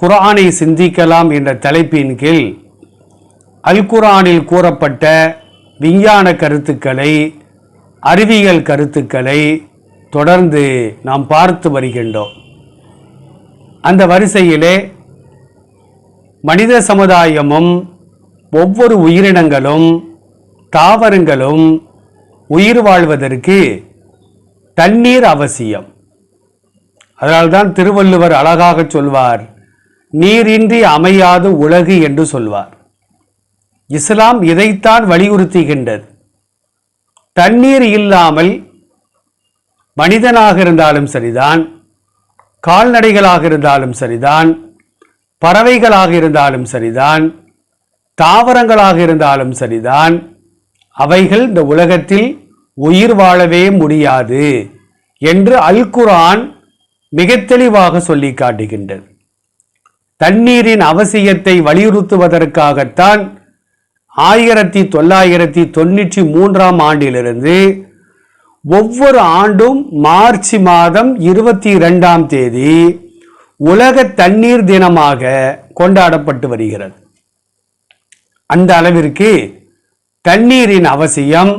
குரானை சிந்திக்கலாம் என்ற தலைப்பின் கீழ் அல் குரானில் கூறப்பட்ட விஞ்ஞான கருத்துக்களை அறிவியல் கருத்துக்களை தொடர்ந்து நாம் பார்த்து வருகின்றோம். அந்த வரிசையிலே மனித சமுதாயமும் ஒவ்வொரு உயிரினங்களும் தாவரங்களும் உயிர் வாழ்வதற்கு தண்ணீர் அவசியம். அதனால்தான் திருவள்ளுவர் அழகாக சொல்வார் நீரின்றி அமையாது உலகு என்று சொல்வார். இஸ்லாம் இதைத்தான் வலியுறுத்துகின்றது. தண்ணீர் இல்லாமல் மனிதனாக இருந்தாலும் சரிதான் கால்நடைகளாக இருந்தாலும் சரிதான் பறவைகளாக இருந்தாலும் சரிதான் தாவரங்களாக இருந்தாலும் சரிதான் அவைகள் இந்த உலகத்தில் உயிர் வாழவே முடியாது என்று அல் குர்ஆன் மிக தெளிவாக சொல்லி காட்டுகின்றது. தண்ணீரின் அவசியத்தை வலியுறுத்துவதற்காகத்தான் ஆயிரத்தி தொள்ளாயிரத்தி தொண்ணூற்றி மூன்றாம் ஆண்டிலிருந்து ஒவ்வொரு ஆண்டும் மார்ச் மாதம் இருபத்தி இரண்டாம் தேதி உலக தண்ணீர் தினமாக கொண்டாடப்பட்டு வருகிறது. அந்த அளவிற்கு தண்ணீரின் அவசியம்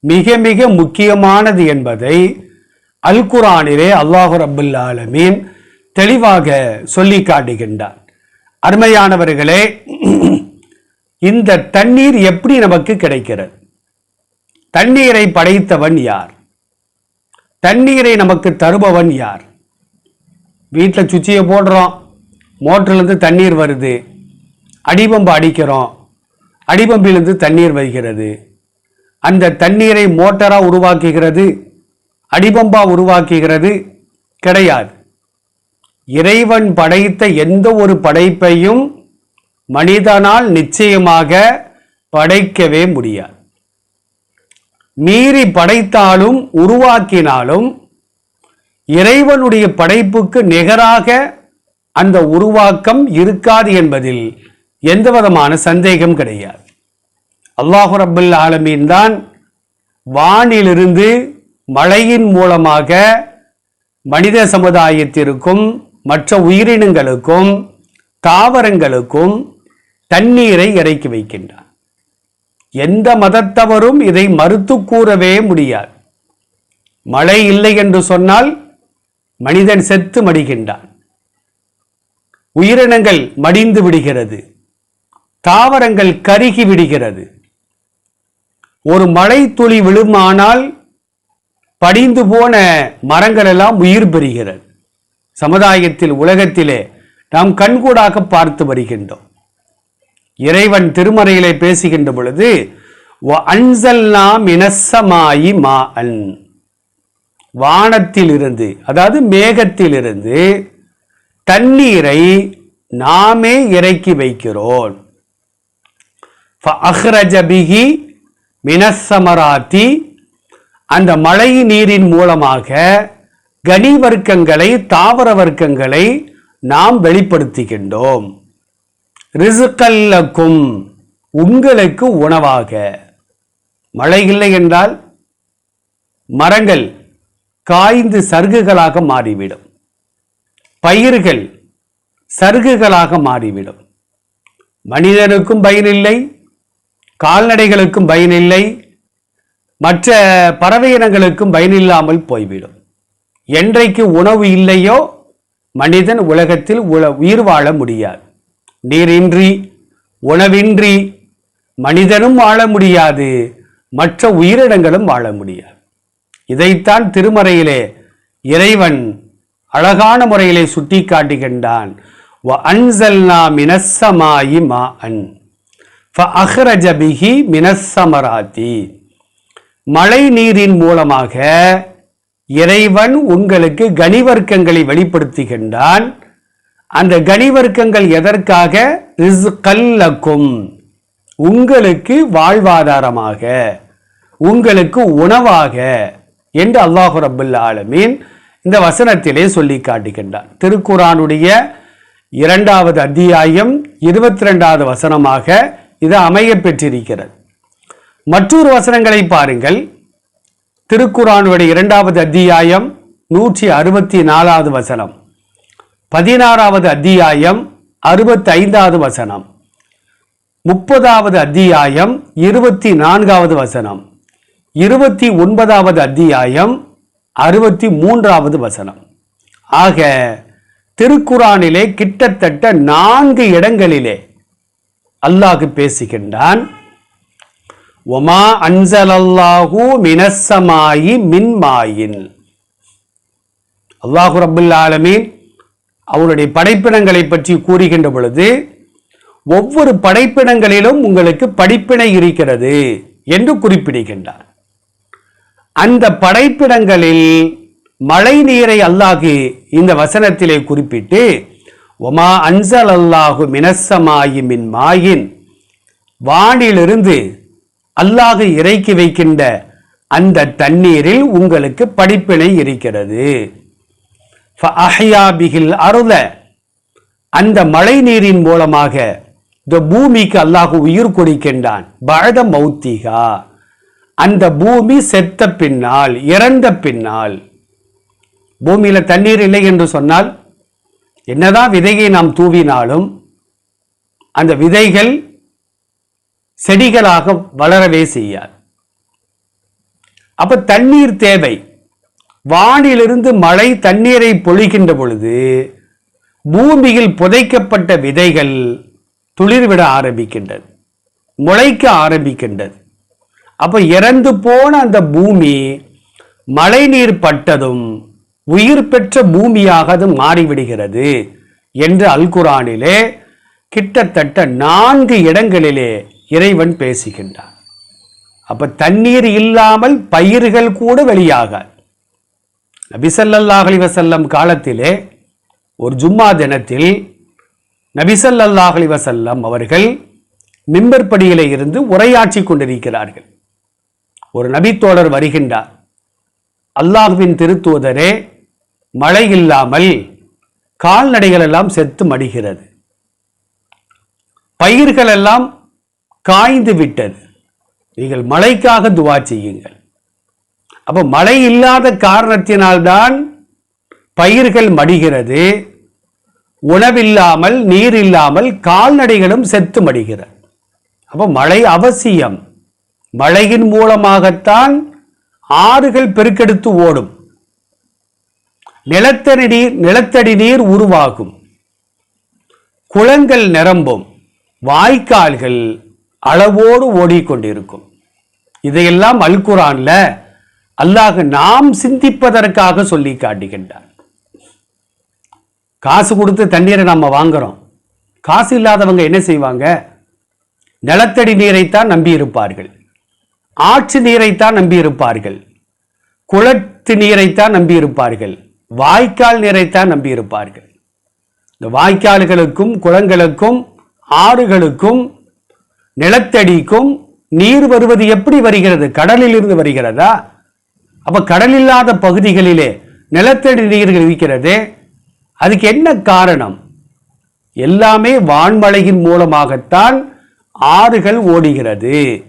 மிக மிக முக்கியமானது என்பதை அல்குரானிலே அல்லாஹு ரபுல் ஆலமீன் தெளிவாக சொல்லி காட்டுகின்றார். அருமையானவர்களே இந்த தண்ணீர் எப்படி நமக்கு கிடைக்கிறது? தண்ணீரை படைத்தவன் யார்? தண்ணீரை நமக்கு தருபவன் யார்? வீட்டில் சுச்சியை போடுறோம் மோட்டர்லேருந்து தண்ணீர் வருது அடிபம்பு அடிக்கிறோம் அடிபம்பிலிருந்து தண்ணீர் வருகிறது. அந்த தண்ணீரை மோட்டராக உருவாக்குகிறது அடிபம்பாக உருவாக்குகிறது கிடையாது. இறைவன் படைத்த எந்த ஒரு படைப்பையும் மனிதனால் நிச்சயமாக படைக்கவே முடியாது. மீறி படைத்தாலும் உருவாக்கினாலும் இறைவனுடைய படைப்புக்கு நிகராக அந்த உருவாக்கம் இருக்காது என்பதில் எந்த விதமான சந்தேகம் கிடையாது. அல்லாஹு ரபுல் ஆலமீன் தான் வானிலிருந்து மழையின் மூலமாக மனித சமுதாயத்திற்கும் மற்ற உயிரினங்களுக்கும் தாவரங்களுக்கும் தண்ணீரை இறக்கி வைக்கின்றார். எந்த மதத்தவரும் இதை மறுத்து கூறவே முடியாது. மழை இல்லை என்று சொன்னால் மனிதன் செத்து மடிகின்றான். உயிரினங்கள் மடிந்து விடுகிறது. தாவரங்கள் கருகி விடுகிறது. ஒரு மழை துளி விழுமானால் படிந்து போன மரங்கள் எல்லாம் உயிர் பெறுகிறது. சமுதாயத்தில் உலகத்திலே நாம் கண்கூடாக பார்த்து வருகின்றோம். இறைவன் திருமறையிலே பேசுகின்ற பொழுது அன்சல்னா மினசமாயி மா அன் வானத்தில் இருந்து அதாவது மேகத்திலிருந்து தண்ணீரை நாமே இறக்கி வைக்கிறோம். அஹ்ரஜபிகி மினசமராத்தி அந்த மழை நீரின் மூலமாக கனி வர்க்கங்களை தாவர வர்க்கங்களை நாம் வெளிப்படுத்துகின்றோம். ரிசுக்கல்லக்கும் உங்களுக்கு உணவாக. மழை இல்லை என்றால் மரங்கள் காய்ந்து சருகுகளாக மாறிவிடும். பயிர்கள் சருகுகளாக மாறிவிடும். மனிதனுக்கும் பயனில்லை கால்நடைகளுக்கும் பயனில்லை மற்ற பறவை இனங்களுக்கும் பயனில்லாமல் போய்விடும். என்றைக்கு உணவு இல்லையோ மனிதன் உலகத்தில் உல உயிர் வாழ முடியாது. நீரின்றி உணவின்றி மனிதனும் வாழ முடியாது. மற்ற உயிரினங்களும் வாழ முடியாது. இதைத்தான் திருமறையிலே இறைவன் அழகான முறையிலே சுட்டி காட்டுகின்றான் அன்சல்னா மினஸ்ஸமாயி மா அன் ஃபஅஹ்ரஜ பிஹி மழை நீரின் மூலமாக இறைவன் உங்களுக்கு கனிவர்க்கங்களை வெளிப்படுத்துகின்றான். அந்த கனிவர்க்கங்கள் எதற்காக? ரிஸ்கல்லக்கும் உங்களுக்கு வாழ்வாதாரமாக உங்களுக்கு உணவாக என்று அல்லாஹு ரபுல் ஆலமீன் இந்த வசனத்திலே சொல்லி காட்டுகின்றார் திருக்குறானுடைய இரண்டாவது அத்தியாயம் இருபத்தி ரெண்டாவது வசனமாக இது அமைய பெற்றிருக்கிறது. மற்றொரு வசனங்களை பாருங்கள். திருக்குறானுடைய இரண்டாவது அத்தியாயம் நூற்றி அறுபத்தி நாலாவது வசனம். பதினாறாவது அத்தியாயம் அறுபத்தி ஐந்தாவது வசனம். முப்பதாவது அத்தியாயம் இருபத்தி நான்காவது வசனம். இருபத்தி ஒன்பதாவது அத்தியாயம் அறுபத்தி மூன்றாவது வசனம். ஆக திருக்குறானிலே கிட்டத்தட்ட நான்கு இடங்களிலே அல்லாஹ் பேசுகின்றான். ஒமா அன்சலல்லாஹு மினசமாயி மின்மாயின் அல்லாஹு ரபுல் ஆலமீன் அவருடைய படைப்பினங்களை பற்றி கூறுகின்ற பொழுது ஒவ்வொரு படைப்பினங்களிலும் உங்களுக்கு படிப்பினை இருக்கிறது என்று குறிப்பிடுகின்றார். அந்த படைப்பிடங்களில் மழை நீரை அல்லாஹு இந்த வசனத்திலே குறிப்பிட்டு ஒமா அன்சல் அல்லாஹு மினசமாயி மின் மாயின். வானிலிருந்து அல்லாஹ் இறக்கி வைக்கின்ற அந்த தண்ணீரில் உங்களுக்கு படிப்பினை இருக்கிறது. பிகில் அருள. அந்த மழை நீரின் மூலமாக இந்த பூமிக்கு அல்லாஹ் உயிர் கொடுக்கின்றான். பழத மௌத்திகா அந்த பூமி செத்த பின்னால் இறந்த பின்னால். பூமியில தண்ணீர் இல்லை என்று சொன்னால் என்னதான் விதையை நாம் தூவினாலும் அந்த விதைகள் செடிகளாக வளரவே செய்யாது. அப்ப தண்ணீர் தேவை. வானிலிருந்து மழை தண்ணீரை பொழிகின்ற பொழுது பூமியில் புதைக்கப்பட்ட விதைகள் துளிர்விட ஆரம்பிக்கின்றது முளைக்க ஆரம்பிக்கின்றது. அப்ப இறந்து போன அந்த பூமி மழை நீர் பட்டதும் உயிர் பெற்ற பூமியாக அது மாறிவிடுகிறது என்று அல்குரானிலே கிட்டத்தட்ட நான்கு இடங்களிலே இறைவன் பேசுகின்றான். அப்ப தண்ணீர் இல்லாமல் பயிர்கள் கூட வெளியாகாது. நபிசல்லாஹ் அலி வசல்லம் காலத்திலே ஒரு ஜும்மா தினத்தில் நபிசல்லாஹ் அலி வசல்லம் அவர்கள் மிம்பற்படியிலே இருந்து உரையாற்றி கொண்டிருக்கிறார்கள். ஒரு நபித்தோழர் வருகின்றார். அல்லாஹுவின் திருத்துவதரே மழை இல்லாமல் கால்நடைகள் எல்லாம் செத்து மடிகிறது. பயிர்கள் எல்லாம் காய்ந்து விட்டது. நீங்கள் மழைக்காக துவா செய்யுங்கள். அப்போ மழை இல்லாத காரணத்தினால்தான் பயிர்கள் மடிகிறது. உணவில்லாமல் நீர் இல்லாமல் கால்நடைகளும் செத்து மடிகிறது. அப்போ மழை அவசியம். மழையின் மூலமாகத்தான் ஆறுகள் பெருக்கெடுத்து ஓடும். நிலத்தடி நீர் நிலத்தடி நீர் உருவாகும். குளங்கள் நிரம்பும். வாய்க்கால்கள் அளவோடு ஓடிக்கொண்டிருக்கும். இதையெல்லாம் அல்குரான்ல அல்லாஹ் நாம் சிந்திப்பதற்காக சொல்லி காட்டுகின்றார் காசு கொடுத்து தண்ணீரை நம்ம வாங்குறோம். காசு இல்லாதவங்க என்ன செய்வாங்க? நிலத்தடி நீரைத்தான் நம்பி இருப்பார்கள் ஆற்று நீரைத்தான் நம்பி இருப்பார்கள் குளத்து நீரைத்தான் நம்பி இருப்பார்கள் வாய்க்கால் நீரைத்தான் நம்பி இருப்பார்கள் இந்த வாய்க்கால்களுக்கும் குளங்களுக்கும் ஆறுகளுக்கும் நிலத்தடிக்கும் நீர் வருவது எப்படி வருகிறது? கடலில் இருந்து வருகிறதா? அப்ப கடல் இல்லாத பகுதிகளிலே நிலத்தடி நீர்கள் இருக்கிறது அதுக்கு என்ன காரணம்? எல்லாமே வான்மழையின் மூலமாகத்தான் ஆறுகள் ஓடுகிறது.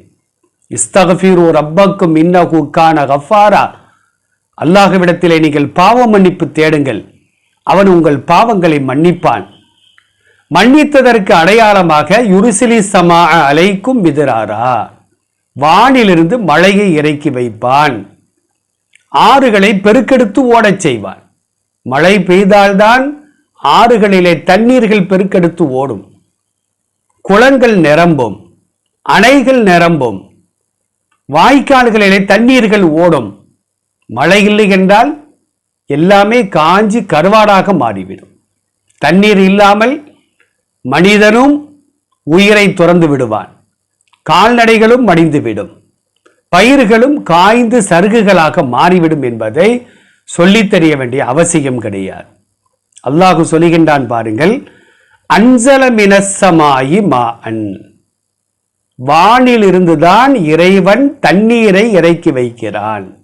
இஸ்தகஃபீரு ரப்பக்கும் இன்னகுக்கான கான கஃபாரா. அல்லாஹ்விடத்திலே நீங்கள் பாவ மன்னிப்பு தேடுங்கள். அவன் உங்கள் பாவங்களை மன்னிப்பான். மன்னித்ததற்கு அடையாளமாக யுருசிலி சமா அலைக்கும் மிதிராரா. வானிலிருந்து மழையை இறக்கி வைப்பான். ஆறுகளை பெருக்கெடுத்து ஓடச் செய்வான். மழை பெய்தால்தான் ஆறுகளிலே தண்ணீர்கள் பெருக்கெடுத்து ஓடும். குளங்கள் நிரம்பும். அணைகள் நிரம்பும். வாய்க்கால்களிலே தண்ணீர்கள் ஓடும். மழை இல்லை என்றால் எல்லாமே காஞ்சி கருவாடாக மாறிவிடும். தண்ணீர் இல்லாமல் மனிதனும் உயிரை துறந்து விடுவான். கால்நடைகளும் மடிந்துவிடும். பயிர்களும் காய்ந்து சருகுகளாக மாறிவிடும் என்பதை சொல்லித் தெரிய வேண்டிய அவசியம் கிடையாது. அல்லாஹு சொல்லுகின்றான் பாருங்கள் அஞ்சலமினசமாயி மா அன் வானிலிருந்துதான் இறைவன் தண்ணீரை இறக்கி வைக்கிறான்.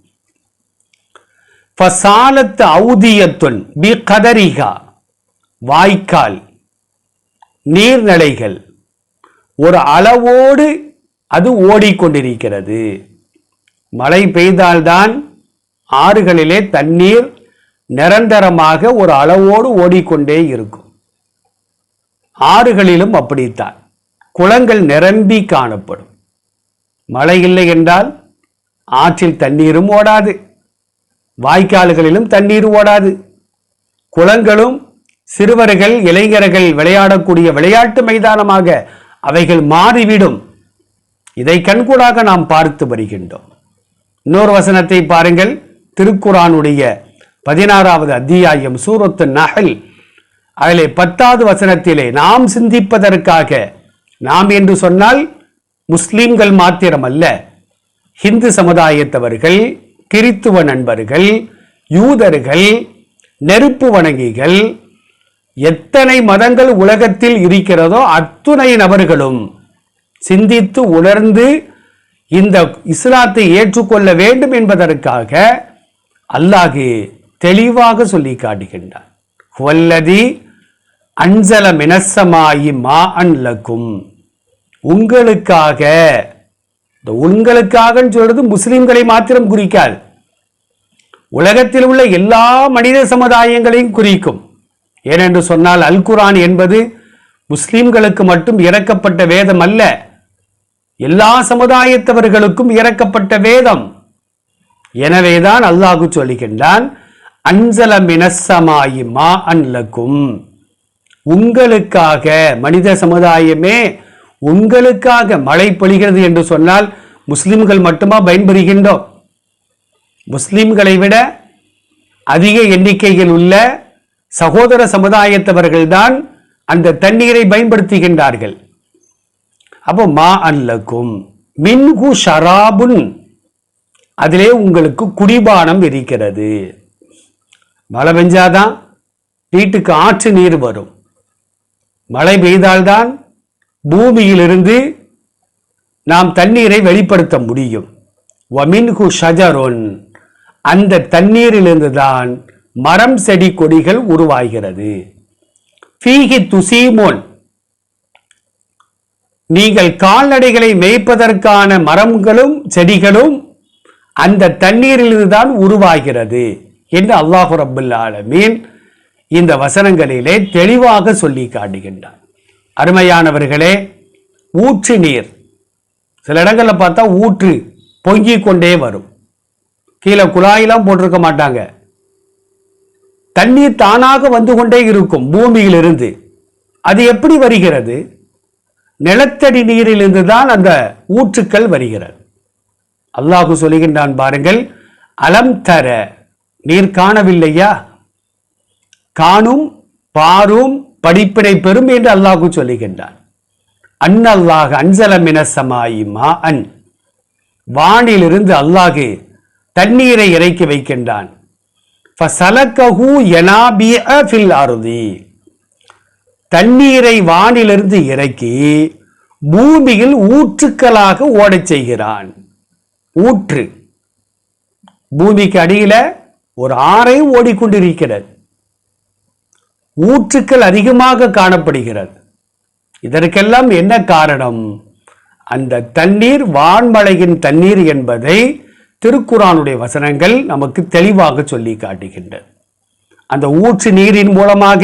ஃபசாலத்து ஔதியத்துன் பி கதரிகா வாய்க்கால். நீர்நிலைகள். ஒரு அளவோடு அது ஓடிக்கொண்டிருக்கிறது. மழை பெய்தால்தான் ஆறுகளிலே தண்ணீர் நிரந்தரமாக ஒரு அளவோடு ஓடிக்கொண்டே இருக்கும். ஆறுகளிலும் அப்படித்தான். குளங்கள் நிரம்பி காணப்படும். மழை இல்லை என்றால் ஆற்றில் தண்ணீரும் ஓடாது. வாய்க்கால்களிலும் தண்ணீர் ஓடாது. குளங்களும் சிறுவர்கள் இளைஞர்கள் விளையாடக்கூடிய விளையாட்டு மைதானமாக அவைகள் மாறிவிடும். இதை கண்கூடாக நாம் பார்த்து வருகின்றோம். இன்னொரு வசனத்தை பாருங்கள். திருக்குறானுடைய பதினாறாவது அத்தியாயம் சூரத்து நகல் அதிலே பத்தாவது வசனத்திலே நாம் சிந்திப்பதற்காக நாம் என்று சொன்னால் முஸ்லிம்கள் மாத்திரமல்ல ஹிந்து சமுதாயத்தவர்கள் கிறித்துவ நண்பர்கள் யூதர்கள் நெருப்பு வணங்கிகள் எத்தனை மதங்கள் உலகத்தில் இருக்கிறதோ அத்துணை நபர்களும் சிந்தித்து உணர்ந்து இந்த இஸ்லாத்தை ஏற்றுக்கொள்ள வேண்டும் என்பதற்காக அல்லாஹு தெளிவாக சொல்லி காட்டுகின்றார் வல்லதி அஞ்சல மினசமாயி மா அன்லக்கும் உங்களுக்காக இந்த உங்களுக்காகன்னு சொல்றது முஸ்லிம்களை மாத்திரம் குறிக்காது. உலகத்தில் உள்ள எல்லா மனித சமுதாயங்களையும் குறிக்கும். ஏனென்று சொன்னால் அல் குரான் என்பது முஸ்லிம்களுக்கு மட்டும் இறக்கப்பட்ட வேதம் அல்ல. எல்லா சமுதாயத்தவர்களுக்கும் இறக்கப்பட்ட வேதம். எனவேதான் அல்லாஹு சொல்லுகின்றான் அஞ்சல மினசமாயி மா அன்லக்கும் உங்களுக்காக மனித சமுதாயமே உங்களுக்காக மழை பொழிகிறது என்று சொன்னால் முஸ்லிம்கள் மட்டுமா பயன்பெறுகின்றோம்? முஸ்லிம்களை விட அதிக எண்ணிக்கையில் உள்ள சகோதர சமுதாயத்தவர்கள்தான் அந்த தண்ணீரை பயன்படுத்துகின்றார்கள். அப்போ மா அல்லக்கும் மின்கு ஷராபுன். அதிலே உங்களுக்கு குடிபானம் இருக்கிறது. மழை பெஞ்சாதான் வீட்டுக்கு ஆற்று நீர் வரும். மழை பெய்தால்தான் பூமியிலிருந்து நாம் தண்ணீரை வெளிப்படுத்த முடியும். வமின்கு ஷஜரொன். அந்த தண்ணீரிலிருந்து தான் மரம் செடி கொடிகள் உருவாகிறது. ஃபீஹி துசீமோன். நீங்கள் கால்நடைகளை மேய்ப்பதற்கான மரங்களும் செடிகளும் அந்த தண்ணீரிலிருந்து தான் உருவாகிறது என்று அல்லாஹு ரபுல் ஆலமீன் இந்த வசனங்களிலே தெளிவாக சொல்லி காட்டுகின்றார் அருமையானவர்களே ஊற்று நீர். சில இடங்களில் பார்த்தா ஊற்று பொங்கிக் கொண்டே வரும். கீழே குழாயெல்லாம் போட்டிருக்க மாட்டாங்க. தண்ணீர் தானாக வந்து கொண்டே இருக்கும் பூமியிலிருந்து. அது எப்படி வருகிறது? நிலத்தடி நீரிலிருந்து தான் அந்த ஊற்றுக்கள் வருகிறது. அல்லாஹு சொல்லுகின்றான் பாருங்கள் அலம் தர நீர் காணவில்லையா? காணும் பாரும் படிப்பினை பெறும் என்று அல்லாஹு சொல்லுகின்றான். அன் அல்லாஹ் மினசமாயி மா அன் வானிலிருந்து அல்லாஹு தண்ணீரை இறக்கி வைக்கின்றான். ஃபசலக்கஹு யனாபிய ஃபில் அருதி. தண்ணீரை வானிலிருந்து இறக்கி பூமியில் ஊற்றுக்களாக ஓடச் செய்கிறான். ஊற்று. பூமிக்கு அடியில் ஒரு ஆறை ஓடிக்கொண்டிருக்கிறது. ஊற்றுக்கள் அதிகமாக காணப்படுகிறது. இதற்கெல்லாம் என்ன காரணம்? அந்த தண்ணீர் வான்மழையின் தண்ணீர் என்பதை திருக்குறானுடைய வசனங்கள் நமக்கு தெளிவாக சொல்லி காட்டுகின்றது. அந்த ஊற்று நீரின் மூலமாக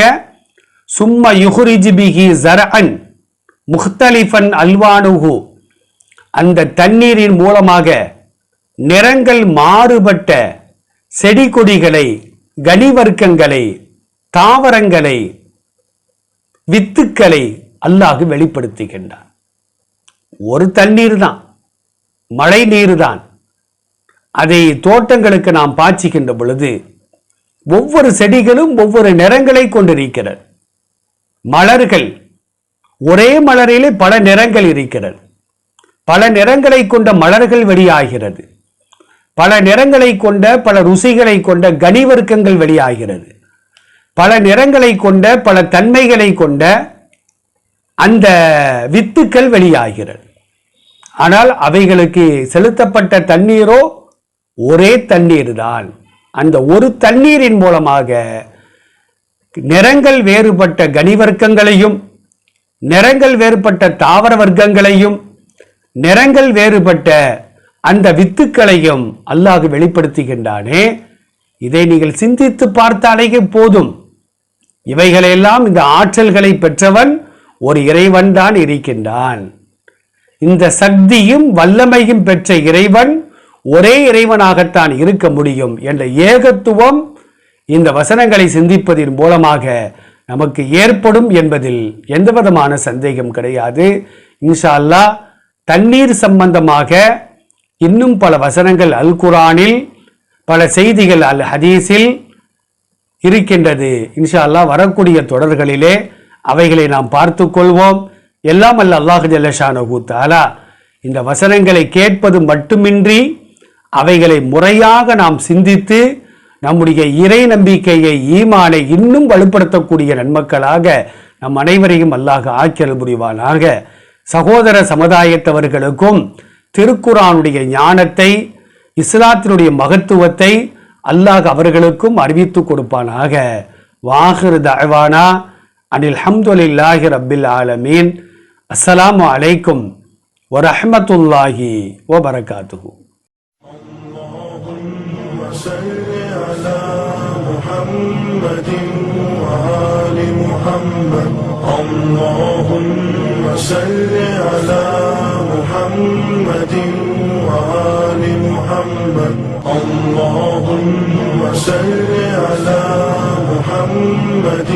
சும்ம யுஹ்ரிஜ் பிஹி ஜரஅன் முக்தலிஃபன் அல்வானுஹு. அந்த தண்ணீரின் மூலமாக நிறங்கள் மாறுபட்ட செடி கொடிகளை கனிவர்க்கங்களை தாவரங்களை வித்துக்களை அல்லாஹ் வெளிப்படுத்துகின்றான். ஒரு தண்ணீர் தான் மழை நீர் தான் அதை தோட்டங்களுக்கு நாம் பாய்ச்சிக்கின்ற பொழுது ஒவ்வொரு செடிகளும் ஒவ்வொரு நிறங்களை கொண்டிருக்கிறது. மலர்கள் ஒரே மலரிலே பல நிறங்கள் இருக்கிறது. பல நிறங்களை கொண்ட மலர்கள் வெளியாகிறது. பல நிறங்களை கொண்ட பல ருசிகளை கொண்ட கனிவர்க்கங்கள் வெளியாகிறது. பல நிறங்களை கொண்ட பல தன்மைகளை கொண்ட அந்த வித்துக்கள் வெளியாகிறது. ஆனால் அவைகளுக்கு செலுத்தப்பட்ட தண்ணீரோ ஒரே தண்ணீர் தான். அந்த ஒரு தண்ணீரின் மூலமாக நிறங்கள் வேறுபட்ட கனிவர்க்கங்களையும் நிறங்கள் வேறுபட்ட தாவர வர்க்கங்களையும் நிறங்கள் வேறுபட்ட அந்த வித்துக்களையும் அல்லாஹ் வெளிப்படுத்துகின்றானே. இதை நீங்கள் சிந்தித்து பார்த்தாலேயே போதும். இவைகளெல்லாம் இந்த ஆற்றல்களை பெற்றவன் ஒரு இறைவன் தான் இருக்கின்றான். இந்த சக்தியும் வல்லமையும் பெற்ற இறைவன் ஒரே இறைவனாகத்தான் இருக்க முடியும் என்ற ஏகத்துவம் இந்த வசனங்களை சிந்திப்பதன் மூலமாக நமக்கு ஏற்படும் என்பதில் எந்த விதமான சந்தேகம் கிடையாது. இன்ஷா அல்லாஹ் தண்ணீர் சம்பந்தமாக இன்னும் பல வசனங்கள் அல் குரானில் பல செய்திகள் அல் ஹதீஸில் இருக்கின்றது. இன்ஷா அல்லாஹ் வரக்கூடிய தொடர்களிலே அவைகளை நாம் பார்த்து கொள்வோம். எல்லாம் அல்ல அல்லாஹு ஜல்லஷானு தாலா இந்த வசனங்களை கேட்பது மட்டுமின்றி அவைகளை முறையாக நாம் சிந்தித்து நம்முடைய இறை நம்பிக்கையை ஈமானை இன்னும் வலுப்படுத்தக்கூடிய நன்மக்களாக நம் அனைவரையும் அல்லாஹ் ஆக்கியல் புரிவானாக. சகோதர சமுதாயத்தவர்களுக்கும் திருக்குரானுடைய ஞானத்தை இஸ்லாத்தினுடைய மகத்துவத்தை அல்லாஹ் அவர்களுக்கும் அறிவித்து கொடுப்பானாக. வாஹிரு தஅவானா அனில் ஹம்துலில்லாஹி ரப்பில் ஆலமீன். அஸ்ஸலாமு அலைக்கும் வரஹ்மத்துல்லாஹி வபரகாத்துஹு. صل على محمد وآل محمد. اللهم صل على محمد وآل محمد. اللهم صل على محمد